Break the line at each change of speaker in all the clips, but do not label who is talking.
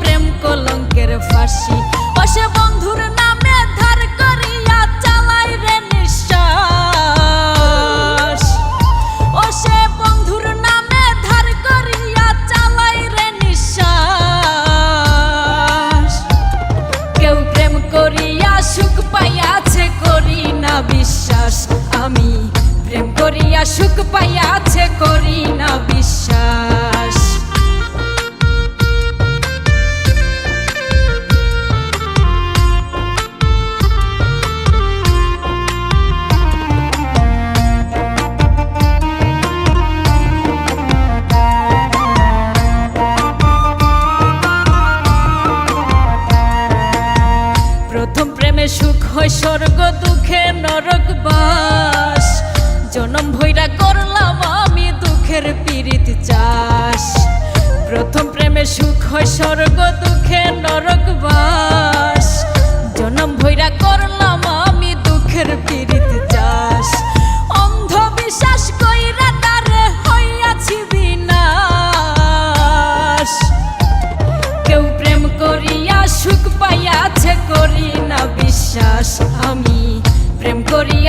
প্রেম কলঙ্কের ফাঁসি। অসে বন্ধুর নামে ধার করিয়া চালাই রে নিঃশ্বাস। ও সে বন্ধুর নামে ধার করিয়া চালাই রে নিঃশ্বাস। কেউ প্রেম করিয়া সুখ পাইয়াছে করি না বিশ্বাস। আমি প্রেম করিয়া সুখ পাইয়াছে করি না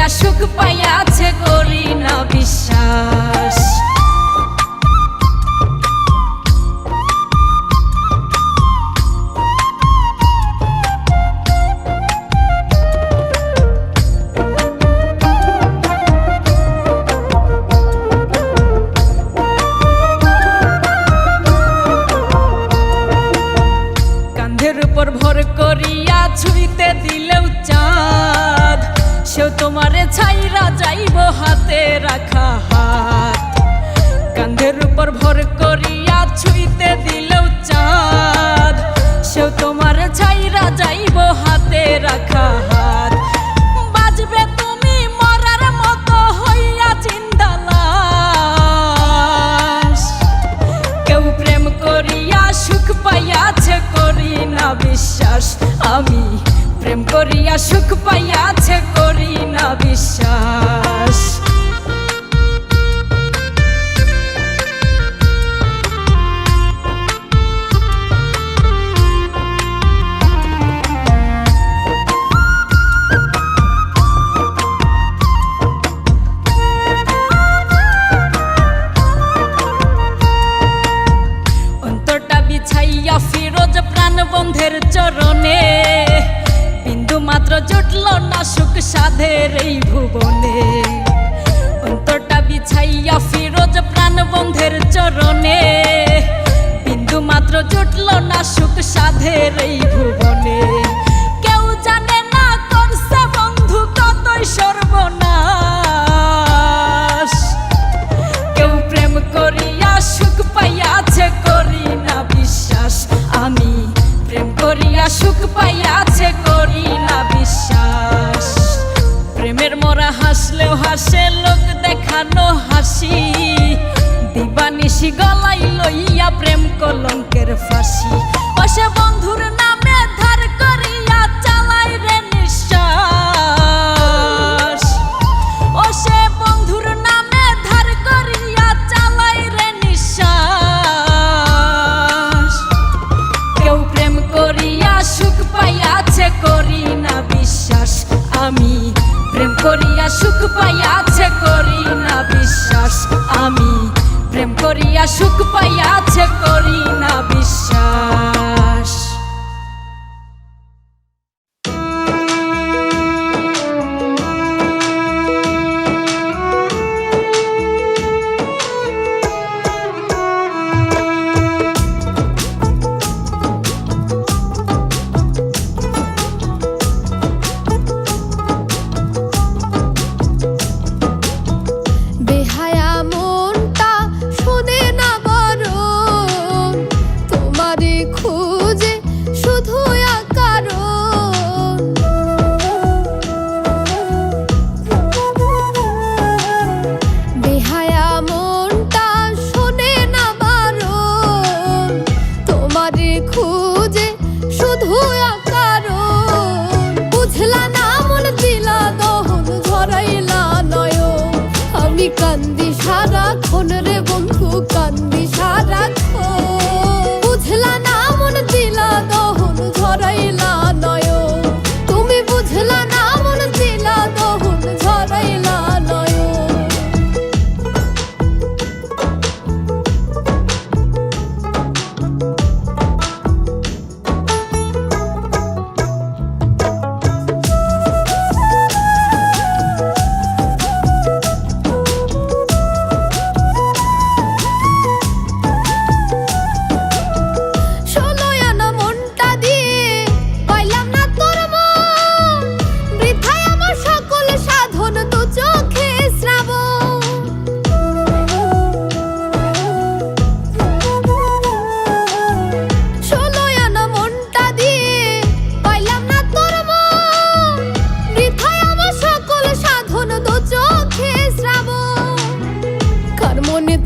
সুখ পাইয়াছে করিয়া সুখ পাইয়াছে করি না বিশ্বাস। জুটল না সুখ সাধের এই ভুবনে। কেউ জানে না করছে বন্ধু কতই সর্বনাশ। কেউ প্রেম করিয়া সুখ পাইয়াছে করি না বিশ্বাস। আমি প্রেম করিয়া সুখ পাইয়াছে করি না বিশ্বাস। প্রেমের মরা হাসলেও হাসে, লোক দেখানো হাসি। দিবানিশি গলাই লইয়া প্রেম কলঙ্কের ফাঁসি। অসে বন্ধুর নামে ধার করিয়া চালাই রে নিঃশ্বাস। ও সে বন্ধুর নামে ধার করিয়া চালাই রে নিঃশ্বাস। কেউ প্রেম করিয়া সুখ পাইয়াছে করি না বিশ্বাস। আমি প্রেম করিয়া সুখ পাইয়াছে করি না বিশ্বাস। করিয়া সুখ পাইয়াছে করি না বিশ্বাস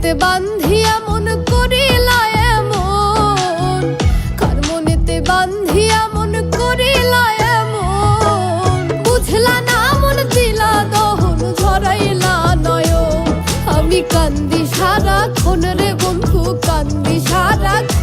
মনেতে বান্ধিয়া মন করিলা এমন। কার মনেতে বান্ধিয়া মন করিলা এমন। বুঝলা না মন দিলা দহন, ঝরাইলা নয় আমি কান্দি সারাক্ষণ রে বন্ধু, কান্দি সারাক্ষণ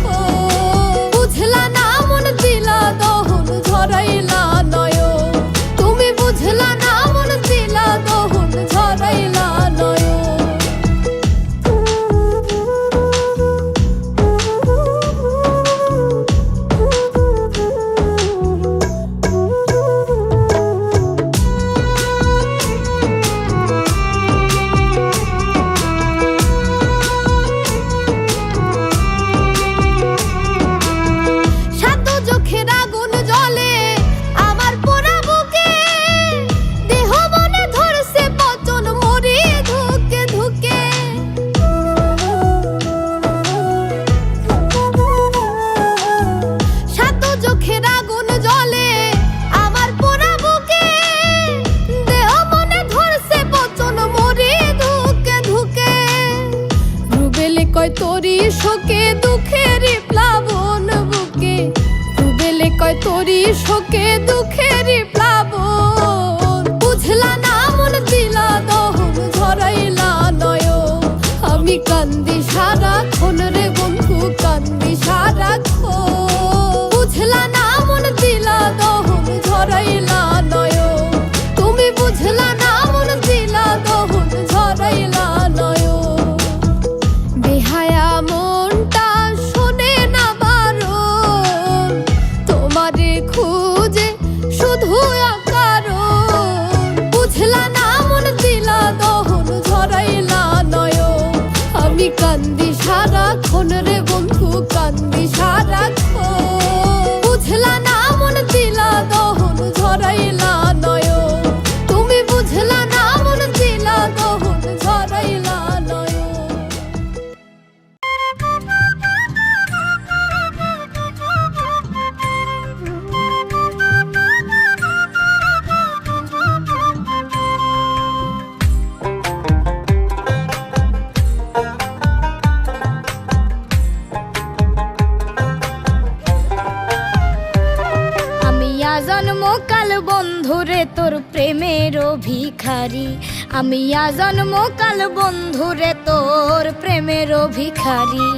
আমি
আজন্ম কাল বন্ধুরে তোর প্রেমের ভিখারি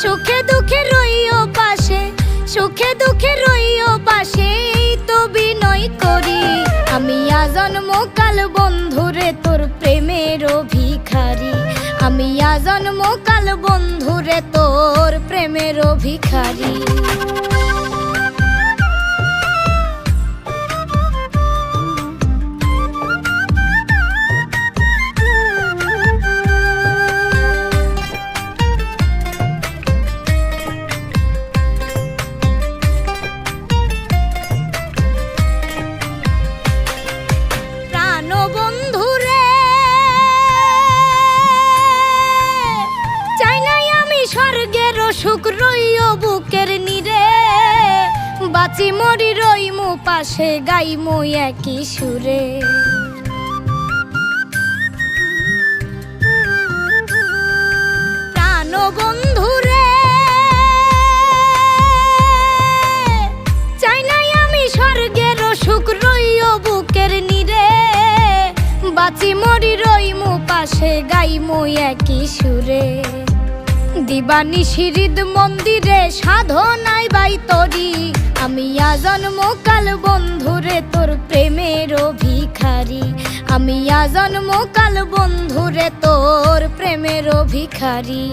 সুখে দুঃখে রইও পাশে, সুখে দুঃখে রইও পাশে তো বিনয় করি। আমি আজন্ম কাল বন্ধুরে তোর প্রেমের ভিখারি আমি আজন্ম কাল বন্ধুরে তোর প্রেমের ভিখারি বুকের নিরে। বাঁচি মরি রইমু পাশে গাইমু একই সুরে। প্রাণ বন্ধুরে, চাই নাই আমি স্বর্গের নিরে। বাঁচি মরি পাশে গাইমু একই সুরে। দিবানি শিরিদ মন্দিরে সাধনাই বাই তরি। আমি আজন্ম কাল বন্ধুরে তোর প্রেমের ভিখারি আমি আজন্ম কাল বন্ধুরে তোর প্রেমের ভিখারি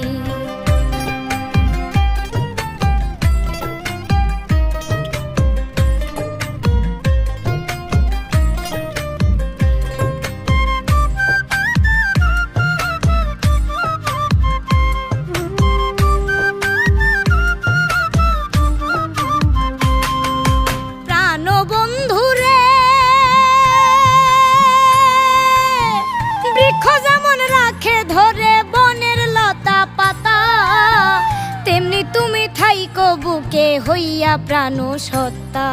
সত্তা।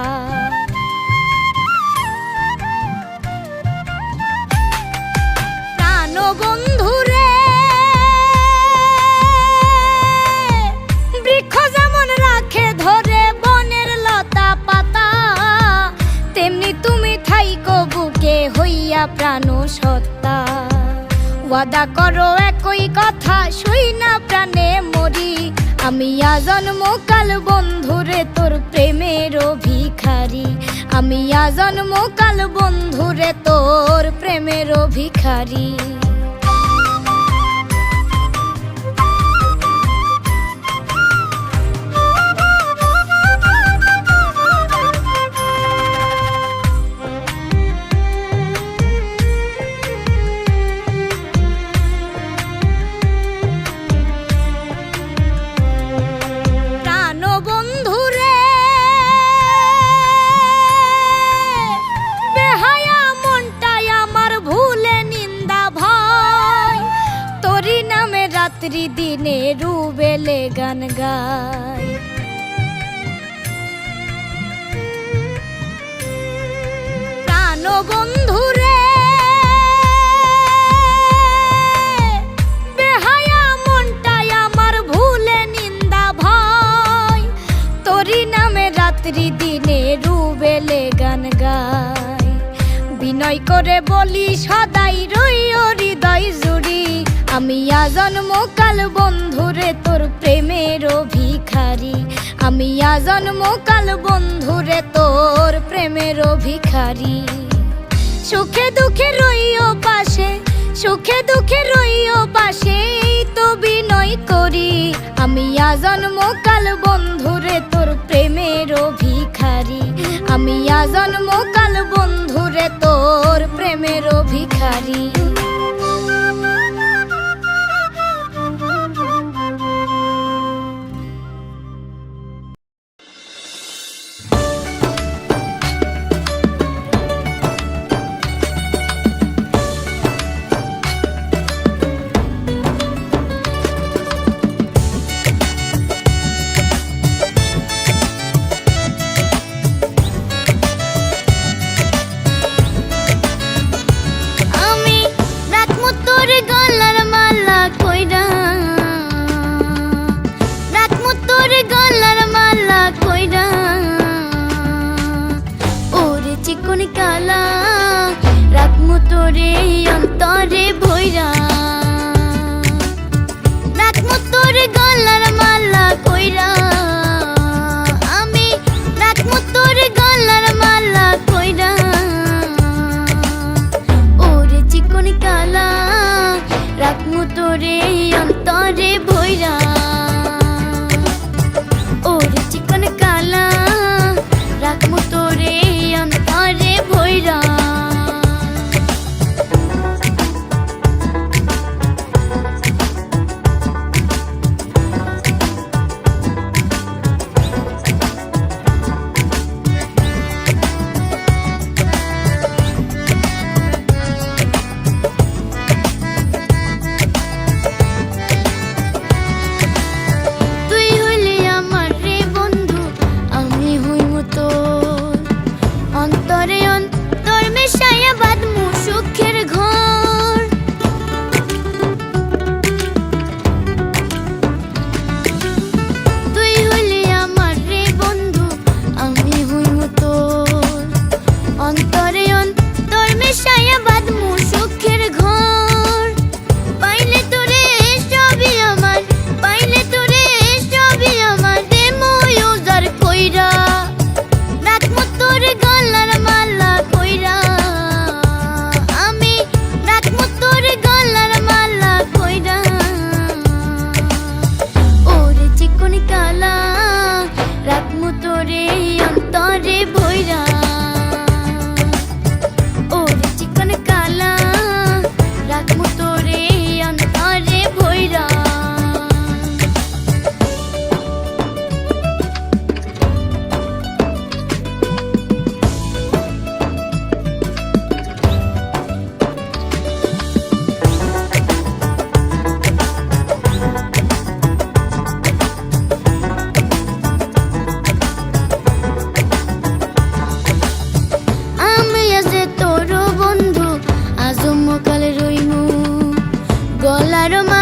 প্রাণবন্ধু রে বৃক্ষ যেমন রাখে ধরে বনের লতা পাতা, তেমনি তুমি থাইকো বুকে হইয়া প্রাণ সত্তা
ওয়াদা করো একই কথা, শুই না আমি আজন্ম কাল বন্ধুরে তোর প্রেমের ভিখারি আমি আজন্ম কাল বন্ধুরে তোর প্রেমের ভিখারি রাত্রি দিনে রুবেলে গান গায়। প্রাণ বন্ধুরে বেহায়া মনটাই আমার ভুলে নিন্দা ভাই। তোরি নামে রাত্রি দিনে রুবেলে গান গায়। বিনয় করে বলি, সদাই রই হৃদয় জুড়ি। আমি আজন্ম কাল বন্ধুরে তোর প্রেমের ভিখারি আমি আজন্ম কাল বন্ধুরে তোর প্রেমের ভিখারি সুখে দুঃখে রইও পাশে, সুখে দুঃখে রইও পাশে তো বিনয় করি। আমি আজন্ম কাল বন্ধুরে তোর প্রেমের ভিখারি আমি আজন্ম কাল বন্ধুরে তোর প্রেমের ভিখারি কালা রাখমু তোরে অন্তরে ভৈরা। রাখমু তোর গলার মালা গলার